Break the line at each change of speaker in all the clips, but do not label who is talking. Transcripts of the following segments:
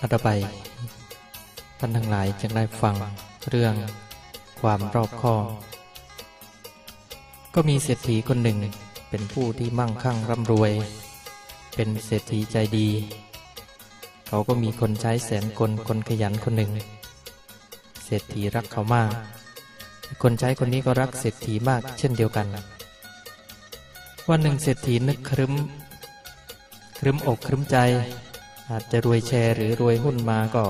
อัตไปท่านทั้งหลายจะได้ฟังเรื่องความรอบคอบ ก็มีเศรษฐีคนหนึ่งเป็นผู้ที่มั่งคั่งร่ำรวย เป็นเศรษฐีใจดี เขาก็มีคนใช้แสนคนคนขยันคนหนึ่ง เศรษฐีรักเขามาก คนใช้คนนี้ก็รักเศรษฐีมากเช่นเดียวกัน วันหนึ่งเศรษฐีนึกครึ้ม ครึ้มอกครึ้มใจ อาจจะรวยแชร์หรือรวยหุ้นมาก็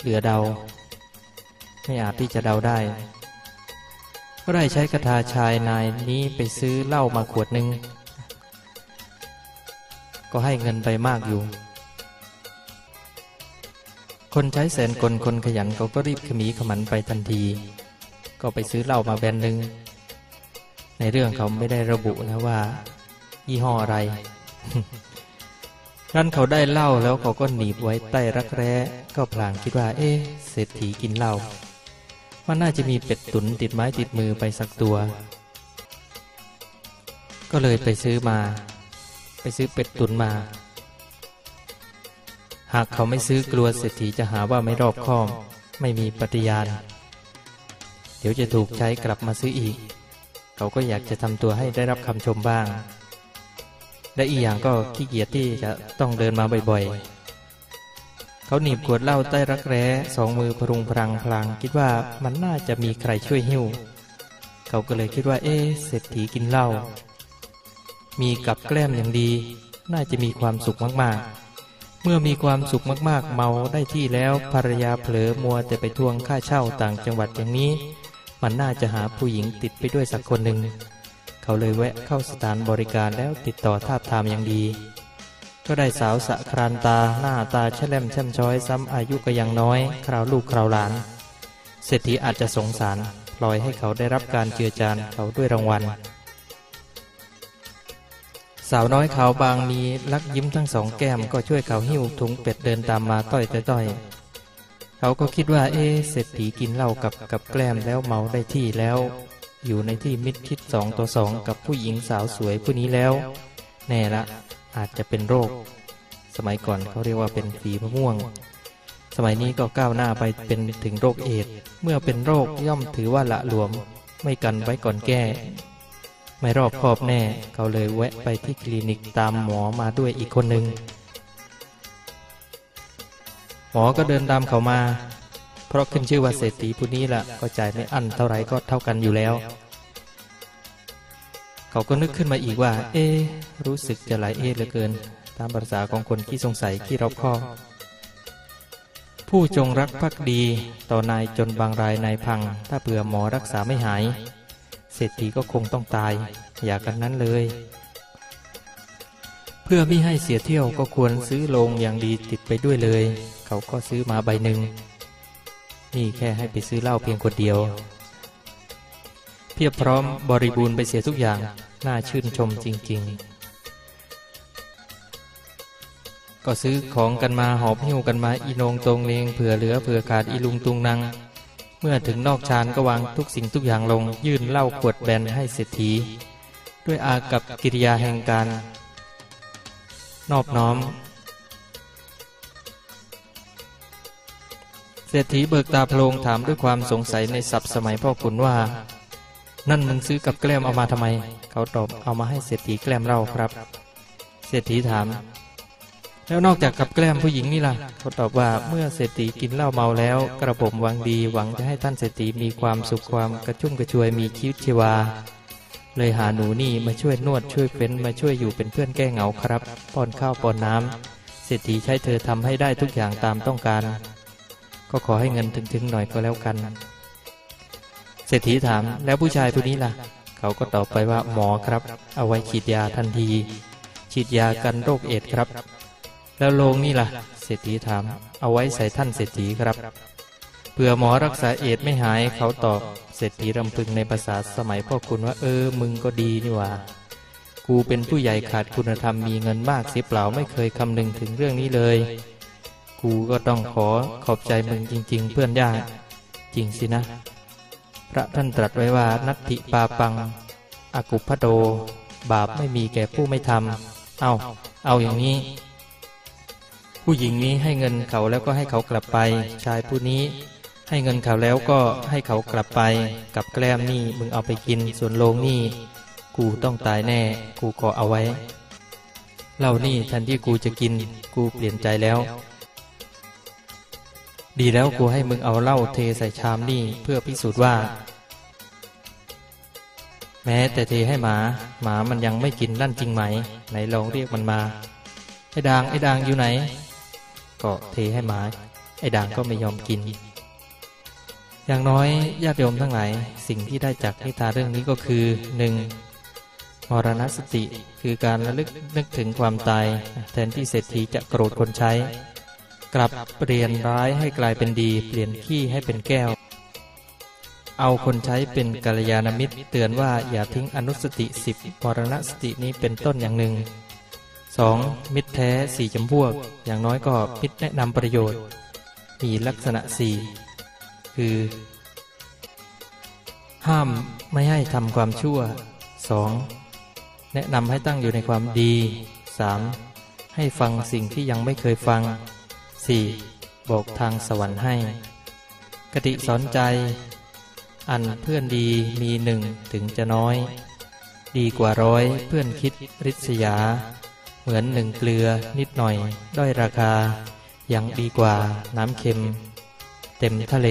เหลือเดา ไม่อาจที่จะเดาได้ก็ได้ใช้คาถาชายนายนี้ไปซื้อเหล้ามาขวดหนึ่งก็ให้เงินไปมากอยู่ คนใช้แสนกลคนขยันเขาก็รีบขมีขมันไปทันที ก็ไปซื้อเหล้ามาแบนหนึ่งในเรื่องเขาไม่ได้ระบุนะว่า ยี่ห้ออะไร รั้นเขาได้เหล้าแล้วเขาก็หนีบไว้ใต้รักแร้ ก็พลางคิดว่า เอ๊ะเศรษฐีกินเหล้ามันน่าจะมีเป็ดตุนติดไม้ติดมือไปสักตัว ก็เลยไปซื้อมา ไปซื้อเป็ดตุนมา หากเขาไม่ซื้อกลัวเศรษฐีจะหาว่าไม่รอบคอบ ไม่มีปฏิญาณ เดี๋ยวจะถูกใช้กลับมาซื้ออีก เขาก็อยากจะทำตัวให้ได้รับคำชมบ้าง และอีกอย่างก็ขี้เกียจที่จะต้องเดินมาบ่อยๆ เขาหนีบขวดเหล้าใต้รักแร้สองมือพรุงพรังพลางคิดว่ามันน่าจะมีใครช่วยหิ้ว เขาก็เลยคิดว่าเอ๊เศรษฐีกินเหล้า มีกับแกล้มอย่างดี น่าจะมีความสุขมากๆ เมื่อมีความสุขมากๆ เมาได้ที่แล้วภรรยาเผลอมัวแต่ไปทวงค่าเช่าต่างจังหวัดอย่างนี้ มันน่าจะหาผู้หญิงติดไปด้วยสักคนหนึ่ง เขาเลยแวะเข้าสถานบริการแล้วติดต่อทาบทามอย่างดี ก็ได้สาวสะครานตาหน้าตาแช่มแช่มช้อยซ้ำอายุก็ยังน้อย คราวลูกคราวหลาน เศรษฐีอาจจะสงสารปล่อยให้เขาได้รับการเจือจานเขาด้วยรางวัล สาวน้อยขาวบางมีลักยิ้มทั้งสองแก้มก็ช่วยเขาหิ้วถุงเป็ดเดินตามมาต้อยต้อยเขาก็คิดว่าเอ๊เศรษฐีกินเหล้ากับกับแกล้มแล้วเมาได้ที่แล้ว อยู่ในที่มิดชิดสองต่อสองกับผู้หญิงสาวสวยผู้นี้แล้ว แน่ละอาจจะเป็นโรค สมัยก่อนเขาเรียกว่าเป็นฝีมะม่วง สมัยนี้ก็ก้าวหน้าไปเป็นถึงโรคเอดส์เมื่อเป็นโรคย่อมถือว่าละหลวม ไม่กันไว้ก่อนแก้ ไม่รอบคอบแน่เขาเลยแวะไปที่คลินิกตามหมอมาด้วยอีกคนหนึ่งหมอก็เดินตามเขามา เพราะขึ้นชื่อว่าเศรษฐีผู้นี้ละก็จ่ายไม่อั้นเท่าไรก็เท่ากันอยู่แล้ว เขาก็นึกขึ้นมาอีกว่า เอ๊ะรู้สึกจะหลายเอ๊ะเหลือเกิน ตามภาษาของคนขี้สงสัยขี้รอบคอผู้จงรักภักดีต่อนายจนบางรายนายพัง ถ้าเผื่อหมอรักษาไม่หาย เศรษฐีก็คงต้องตาย อย่ากันนั้นเลยเพื่อไม่ให้เสียเที่ยวก็ควรซื้อลงอย่างดีติดไปด้วยเลย เขาก็ซื้อมาใบหนึ่ง นี่แค่ให้ไปซื้อเหล้าเพียงคนเดียว เพียบพร้อมบริบูรณ์ไปเสียทุกอย่าง น่าชื่นชมจริง ๆ ก็ซื้อของกันมาหอบหิ้วกันมาอีนงตรงเลงเผื่อเหลือเผื่อขาดอีลุงตุงนางเมื่อถึงนอกชานก็วางทุกสิ่งทุกอย่างลง ยื่นเหล้าขวดแบนให้เศรษฐี ด้วยอากับกิริยาแห่งการ นอบน้อม เศรษฐีเบิกตาโพลงถามด้วยความสงสัยในศัพท์สมัยพ่อขุนว่า นั่นมึงซื้อกับแกล้มเอามาทำไม เขาตอบเอามาให้เศรษฐีแกล้มเราครับ เศรษฐีถาม แล้วนอกจากกับแกล้มผู้หญิงนี่ล่ะ เขาตอบว่าเมื่อเศรษฐีกินเหล้าเมาแล้ว กระผมหวังดีหวังจะให้ท่านเศรษฐีมีความสุขความกระชุ่มกระชวยมีชีวิตชีวาเลยหาหนูนี่มาช่วยนวดช่วยเฟ้นมาช่วยอยู่เป็นเพื่อนแก้เหงาครับ ป้อนข้าวป้อนน้ำเศรษฐีใช้เธอทำให้ได้ทุกอย่างตามต้องการ ก็ขอให้เงินถึงๆหน่อยก็แล้วกัน เศรษฐีถามแล้วผู้ชายผู้นี้ล่ะ เขาก็ตอบไปว่าหมอครับ เอาไว้ฉีดยาทันที ฉีดยากันโรคเอดครับ แล้วโลงนี่ล่ะ เศรษฐีถาม เอาไว้ใส่ท่านเศรษฐีครับเผื่อหมอรักษาเอดไม่หายเขาตอบเศรษฐีรำพึงในภาษาสมัยพ่อคุณว่าเออ มึงก็ดีนี่ว่า กูเป็นผู้ใหญ่ขาดคุณธรรมมีเงินมากเสียเปล่าไม่เคยคำนึงถึงเรื่องนี้เลย กูก็ต้องขอขอบใจมึงจริง ๆ เพื่อนยากจริงสินะ พระท่านตรัสไว้ว่านัตถิปาปังอากุพโด บาปไม่มีแก่ผู้ไม่ทำเอาเอาอย่างนี้ ผู้หญิงนี้ให้เงินเขาแล้วก็ให้เขากลับไป ชายผู้นี้ ให้เงินเขาแล้วก็ให้เขากลับไป กับแกล้มนี่มึงเอาไปกินส่วนโลงนี่ กูต้องตายแน่ กูขอเอาไว้เหล้านี่แทนที่กูจะกิน กูเปลี่ยนใจแล้ว ดีแล้วกูให้มึงเอาเหล้าเทใส่ชามนี่เพื่อพิสูจน์ว่า แม้แต่เทให้หมา หมามันยังไม่กินนั่นจริงไหม ไหนลองเรียกมันมา ไอ้ด่างไอ้ด่างอยู่ไหน ก็เทให้หมา ไอ้ด่างก็ไม่ยอมกิน อย่างน้อยญาติโยมทั้งหลายสิ่งที่ได้จากนิทานเรื่องนี้ก็คือหนึ่งมรณสติคือการระลึกนึกถึงความตาย แทนที่เศรษฐีจะโกรธคนใช้ กลับเปลี่ยนร้ายให้กลายเป็นดี เปลี่ยนขี้ให้เป็นแก้ว เอาคนใช้เป็นกัลยาณมิตร เตือนว่าอย่าทิ้งอนุสติสิบมรณสตินี้เป็นต้นอย่างหนึ่ง 2. มิตรแท้สี่จำพวก อย่างน้อยก็มิตรแนะนำประโยชน์ มีลักษณะสี่คือ ห้ามไม่ให้ทำความชั่ว 2. แนะนำให้ตั้งอยู่ในความดี 3. ให้ฟังสิ่งที่ยังไม่เคยฟัง 4. บอกทางสวรรค์ให้ กติสอนใจ อันเพื่อนดีมีหนึ่งถึงจะน้อย ดีกว่าร้อยเพื่อนคิดริษยา เหมือนหนึ่งเกลือนิดหน่อย ด้อยราคา ยังดีกว่าน้ำเค็ม เต็มทะเล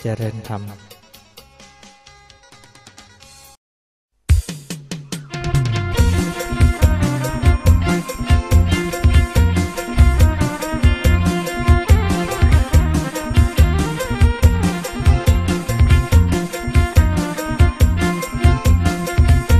เจริญธรรม